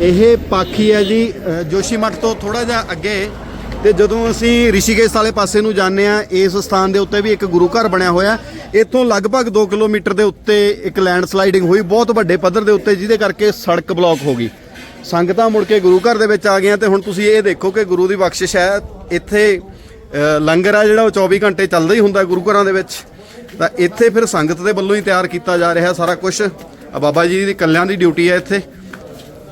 ਇਹ ਪਾਖੀ ਹੈ ਜੀ ਅ, ਜੋਸ਼ੀਮਠ ਤੋਂ ਥੋੜਾ ਜਿਹਾ ਅੱਗੇ। ਤੇ ਜਦੋਂ ਅਸੀਂ ਰਿਸ਼ੀਕੇਸ਼ ਵਾਲੇ ਪਾਸੇ ਨੂੰ ਜਾਂਦੇ ਆ ਇਸ ਸਥਾਨ ਦੇ ਉੱਤੇ ਵੀ ਇੱਕ ਗੁਰੂ ਘਰ ਬਣਿਆ ਹੋਇਆ ਇੱਥੋਂ ਲਗਭਗ 2 ਕਿਲੋਮੀਟਰ ਦੇ ਉੱਤੇ ਇੱਕ ਲੈਂਡ ਸਲਾਈਡਿੰਗ ਹੋਈ ਬਹੁਤ ਵੱਡੇ ਪੱਧਰ ਦੇ ਉੱਤੇ ਜਿਹਦੇ ਕਰਕੇ ਸੜਕ ਬਲੌਕ ਹੋ ਗਈ। ਸੰਗਤਾਂ ਮੁੜ ਕੇ ਗੁਰੂ ਘਰ ਦੇ ਵਿੱਚ ਆ ਗਈਆਂ ਤੇ ਹੁਣ ਤੁਸੀਂ ਇਹ ਦੇਖੋ ਕਿ ਗੁਰੂ ਦੀ ਬਖਸ਼ਿਸ਼ ਹੈ। ਇੱਥੇ ਲੰਗਰ ਆ ਜਿਹੜਾ ਉਹ 24 ਘੰਟੇ ਚੱਲਦਾ ਹੀ ਹੁੰਦਾ ਗੁਰੂ ਘਰਾਂ ਦੇ ਵਿੱਚ। ਤਾਂ ਇੱਥੇ ਫਿਰ ਸੰਗਤ ਦੇ ਵੱਲੋਂ ਹੀ ਤਿਆਰ ਕੀਤਾ ਜਾ ਰਿਹਾ ਸਾਰਾ ਕੁਝ ਬਾਬਾ ਜੀ ਦੀ ਕੱਲਿਆਂ ਦੀ ਡਿਊਟੀ ਹੈ ਇੱਥੇ।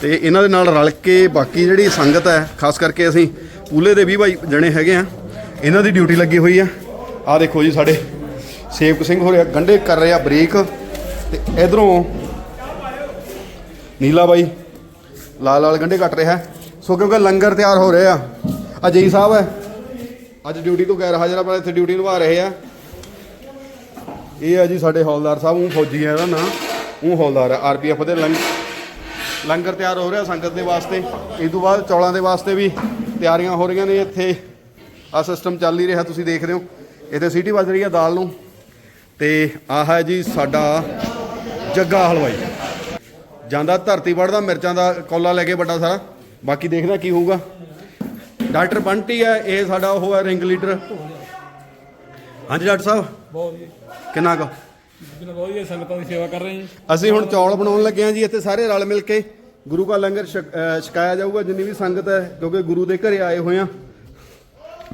ਤੇ ਇਹਨਾਂ ਦੇ ਨਾਲ ਰਲ ਕੇ ਬਾਕੀ ਜਿਹੜੀ ਸੰਗਤ ਹੈ, ਖਾਸ ਕਰਕੇ ਅਸੀਂ ਪੂਲੇ ਦੇ 20 ਬਾਈ ਜਣੇ ਹੈਗੇ ਆ, ਇਹਨਾਂ ਦੀ ਡਿਊਟੀ ਲੱਗੀ ਹੋਈ ਆ। ਆਹ ਦੇਖੋ ਜੀ ਸਾਡੇ ਸੇਵਕ ਸਿੰਘ ਹੋ ਰਿਹਾ ਗੰਡੇ ਕਰ ਰਿਹਾ ਬ੍ਰੇਕ। ਤੇ ਇਧਰੋਂ ਨੀਲਾ ਬਾਈ, ਲਾਲ ਲਾਲ ਗੰਡੇ ਕੱਟ ਰਿਹਾ। ਸੋ ਕਿਉਂਕਿ ਲੰਗਰ ਤਿਆਰ ਹੋ ਰਿਹਾ ਆ ਸਾਹਿਬ ਹੈ। ਅੱਜ ਡਿਊਟੀ ਤੋਂ ਗੈਰ ਹਾਜ਼ਰ ਆਪਣਾ ਇੱਥੇ ਡਿਊਟੀ ਨਿਭਾ ਰਹੇ ਆ। ਇਹ ਆ ਜੀ ਸਾਡੇ ਹੌਲਦਾਰ ਸਾਹਿਬ, ਉਹ ਫੌਜੀ ਹੈ ਇਹਦਾ ਨਾਂ। ਉਹ ਹੌਲਦਾਰ ਹੈ ਆਰਪੀਐਫ ਦੇ ਲੰਗ ਲੰਗਰ ਤਿਆਰ ਹੋ ਰਿਹਾ ਸੰਗਤ ਦੇ ਵਾਸਤੇ। ਇਸ ਤੋਂ ਬਾਅਦ ਚੌਲਾਂ ਦੇ ਵਾਸਤੇ ਵੀ ਤਿਆਰੀਆਂ ਹੋ ਰਹੀਆਂ ਨੇ। ਇੱਥੇ ਆ ਸਿਸਟਮ ਚੱਲ ਹੀ ਰਿਹਾ ਤੁਸੀਂ ਦੇਖ ਰਹੇ ਹੋ। ਇੱਥੇ ਸੀਟੀ ਵੱਜ ਰਹੀ ਹੈ ਦਾਲ ਨੂੰ। ਤੇ ਆਹ ਹੈ ਜੀ ਸਾਡਾ ਜੱਗਾ ਹਲਵਾਈ। ਜਾਂਦਾ ਧਰਤੀ ਵੜਦਾ ਮਿਰਚਾਂ ਦਾ ਕੌਲਾ ਲੈ ਕੇ ਵੱਡਾ ਸਾਰਾ। ਬਾਕੀ ਦੇਖਦੇ ਕੀ ਹੋਊਗਾ। ਡਾਕਟਰ ਬੰਟੀ ਹੈ ਇਹ ਸਾਡਾ ਉਹ ਹੈ ਰਿੰਗ ਲੀਡਰ ਹਾਂਜੀ ਡਾਕਟਰ ਸਾਹਿਬ? ਬਹੁਤ ਜੀ। ਕਿੰਨਾ ਕੁ? ਬਹੁਤ ਜੀ ਸੰਗਤਾਂ ਦੀ ਸੇਵਾ ਕਰ ਰਹੇ ਜੀ। ਅਸੀਂ ਹੁਣ ਚੌਲ ਬਣਾਉਣ ਲੱਗੇ ਹਾਂ ਜੀ ਇੱਥੇ ਸਾਰੇ ਰਲ ਮਿਲ ਕੇ। ਗੁਰੂ ਕਾ ਲੰਗਰ ਛਕ- ਛਕਾਇਆ ਜਾਊਗਾ, ਜਿੰਨੀ ਵੀ ਸੰਗਤ ਹੈ, ਕਿਉਂਕਿ ਗੁਰੂ ਦੇ ਘਰੇ ਆਏ ਹੋਏ ਆ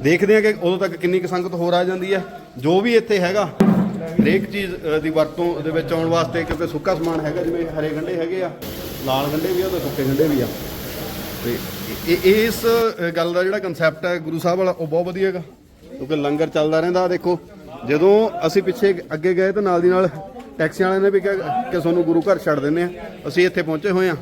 ਦੇਖਦੇ ਹਾਂ ਕਿ ਉਦੋਂ ਤੱਕ ਕਿੰਨੀ ਕੁ ਸੰਗਤ ਹੋਰ ਆ ਜਾਂਦੀ ਹੈ। ਜੋ ਵੀ ਇੱਥੇ ਹੈਗਾ, ਹਰੇਕ ਚੀਜ਼ ਦੀ ਵਰਤੋਂ ਦੇ ਵਿੱਚ ਆਉਣ ਵਾਸਤੇ, ਕਿਉਂਕਿ ਸੁੱਕਾ ਸਮਾਨ ਹੈਗਾ, ਜਿਵੇਂ ਹਰੇ ਗੰਡੇ ਹੈਗੇ ਆ, ਲਾਲ ਗੰਢੇ ਵੀ ਆ ਤੇ ਸੁੱਕੇ ਗੰਢੇ ਵੀ ਆ। ਤੇ ਇਹ- ਇਸ ਗੱਲ ਦਾ ਜਿਹੜਾ ਕਨਸੈਪਟ ਹੈ, ਗੁਰੂ ਸਾਹਿਬ ਵਾਲਾ, ਉਹ ਬਹੁਤ ਵਧੀਆ ਹੈਗਾ। ਕਿਉਂਕਿ ਲੰਗਰ ਚੱਲਦਾ ਰਹਿੰਦਾ ਦੇਖੋ। ਜਦੋਂ ਅਸੀਂ ਪਿੱਛੇ ਅੱਗੇ ਗਏ ਤਾਂ ਨਾਲ ਦੀ ਨਾਲ ਟੈਕਸੀ ਵਾਲਿਆਂ ਨੇ ਵੀ ਕਿਹਾ ਕਿ ਤੁਹਾਨੂੰ ਗੁਰੂ ਘਰ ਛੱਡ ਦਿੰਦੇ ਆ। ਅਸੀਂ ਇੱਥੇ ਪਹੁੰਚੇ ਹੋਏ ਆ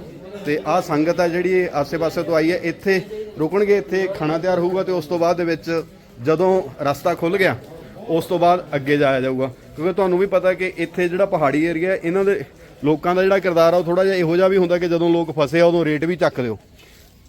ਤੇ ਆਹ ਸੰਗਤ ਹੈ ਜਿਹੜੀ ਇਹ ਆਸੇ-ਪਾਸੇ ਤੋਂ ਆਈ ਹੈ, ਇੱਥੇ ਰੁਕਣਗੇ, ਇੱਥੇ ਖਾਣਾ ਤਿਆਰ ਹੋਊਗਾ ਤੇ ਉਸ ਤੋਂ ਬਾਅਦ ਦੇ ਵਿੱਚ ਜਦੋਂ ਰਸਤਾ ਖੁੱਲ ਗਿਆ, ਉਸ ਤੋਂ ਬਾਅਦ ਅੱਗੇ ਜਾਇਆ ਜਾਊਗਾ। ਕਿਉਂਕਿ ਤੁਹਾਨੂੰ ਵੀ ਪਤਾ ਕਿ ਇੱਥੇ ਜਿਹੜਾ ਪਹਾੜੀ ਏਰੀਆ ਇਹਨਾਂ ਦੇ ਲੋਕਾਂ ਦਾ ਜਿਹੜਾ ਕਿਰਦਾਰ ਆ, ਉਹ ਥੋੜਾ ਜਿਹਾ ਇਹੋ ਜਿਹਾ ਵੀ ਹੁੰਦਾ ਕਿ ਜਦੋਂ ਲੋਕ ਫਸੇ ਆ, ਉਦੋਂ ਰੇਟ ਵੀ ਚੱਕ ਦਿਓ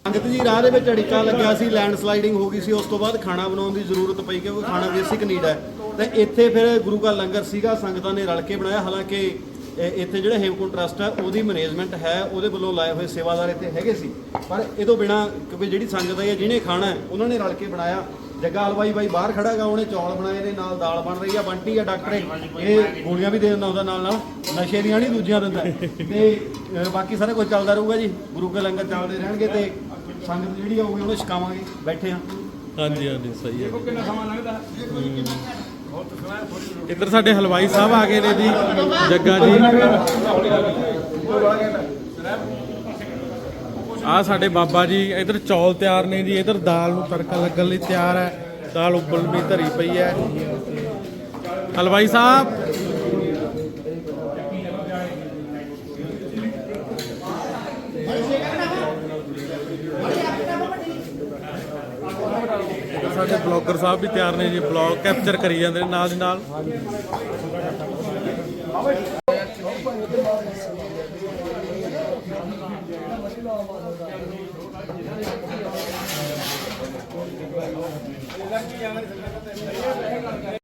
ਸੰਗਤ ਜੀ, ਰਾਹ ਦੇ ਵਿੱਚ ਅੜਿੱਕਾ ਲੱਗਿਆ ਸੀ ਲੈਂਡ ਸਲਾਈਡਿੰਗ ਹੋ ਗਈ ਸੀ, ਉਸ ਤੋਂ ਬਾਅਦ ਖਾਣਾ ਬਣਾਉਣ ਦੀ ਜ਼ਰੂਰਤ ਪਈ ਕਿਉਂਕਿ ਖਾਣਾ ਬੇਸਿਕ ਨੀਡ ਹੈ। ਤੇ ਇੱਥੇ ਫਿਰ ਗੁਰੂ ਕਾ ਲੰਗਰ ਸੀਗਾ, ਸੰਗਤਾਂ ਨੇ ਰਲ ਕੇ ਬਣਾਇਆ, ਹਾਲਾਂਕਿ ਇੱਥੇ ਜਿਹੜਾ ਹੇਮਕੁੰਟ ਟਰਸਟ ਹੈ ਉਹਦੀ ਮੈਨੇਜਮੈਂਟ ਹੈ ਉਹਦੇ ਵੱਲੋਂ ਲਾਏ ਹੋਏ ਸੇਵਾਦਾਰ ਇੱਥੇ ਹੈਗੇ ਸੀ। ਪਰ ਇਹ ਤੋਂ ਬਿਨਾ ਕਿਉਂਕਿ ਜਿਹੜੀ ਸੰਗਤ ਹੈ ਜਿਹਨੇ ਖਾਣਾ ਉਹਨਾਂ ਨੇ ਰਲ ਕੇ ਬਣਾਇਆ। ਜੱਗਾ ਹਲਵਾਈ ਬਾਈ ਬਾਹਰ ਖੜਾ ਗਾ ਉਹਨੇ ਚੌਲ ਬਣਾਏ ਨੇ ਨਾਲ ਦਾਲ ਬਣ ਰਹੀ ਆ ਬੰਟੀ ਆ ਡਾਕਟਰ ਇਹ ਗੋਲੀਆਂ ਵੀ ਦੇ ਦਿੰਦਾ ਉਹਦਾ ਨਾਲ ਨਾਲ ਨਸ਼ੇ ਦੀਆਂ ਨਹੀਂ ਦੂਜੀਆਂ ਦਿੰਦਾ। ਤੇ ਬਾਕੀ ਸਾਰਾ ਕੁਝ ਚੱਲਦਾ ਰਹੂਗਾ ਜੀ। ਗੁਰੂ ਕੇ ਲੰਗਰ ਚੱਲਦੇ ਰਹਿਣਗੇ ਤੇ ਸੰਗਤ ਜਿਹੜੀ ਆਊਗੀ ਉਹਨੂੰ ਛਕਾਵਾਂਗੇ। ਬੈਠੇ ਆ ਹਾਂਜੀ ਹਾਂਜੀ ਸਹੀ ਹੈ। ਕਿੰਨਾ ਸਮਾਂ ਲੱਗਦਾ ਇੱਧਰ ਸਾਡੇ ਹਲਵਾਈ ਸਾਹਿਬ ਆ ਗਏ ਨੇ ਜੀ, ਜੱਗਾ ਜੀ। ਆ ਸਾਡੇ ਬਾਬਾ ਜੀ, ਇੱਧਰ ਚੌਲ ਤਿਆਰ ਨੇ ਜੀ, ਇੱਧਰ ਦਾਲ ਨੂੰ ਤੜਕਾ ਲੱਗਣ ਲਈ ਤਿਆਰ ਹੈ। ਦਾਲ ਉਬਲ ਵੀ ਧਰੀ ਪਈ ਹੈ। ਹਲਵਾਈ ਸਾਹਿਬ ਸਾਡੇ ਬਲੌਗਰ ਸਾਹਿਬ ਵੀ ਤਿਆਰ ਨੇ ਜੀ, ਬਲੌਗ ਕੈਪਚਰ ਕਰੀ ਜਾਂਦੇ ਨੇ ਨਾਲ ਦੀ ਨਾਲ।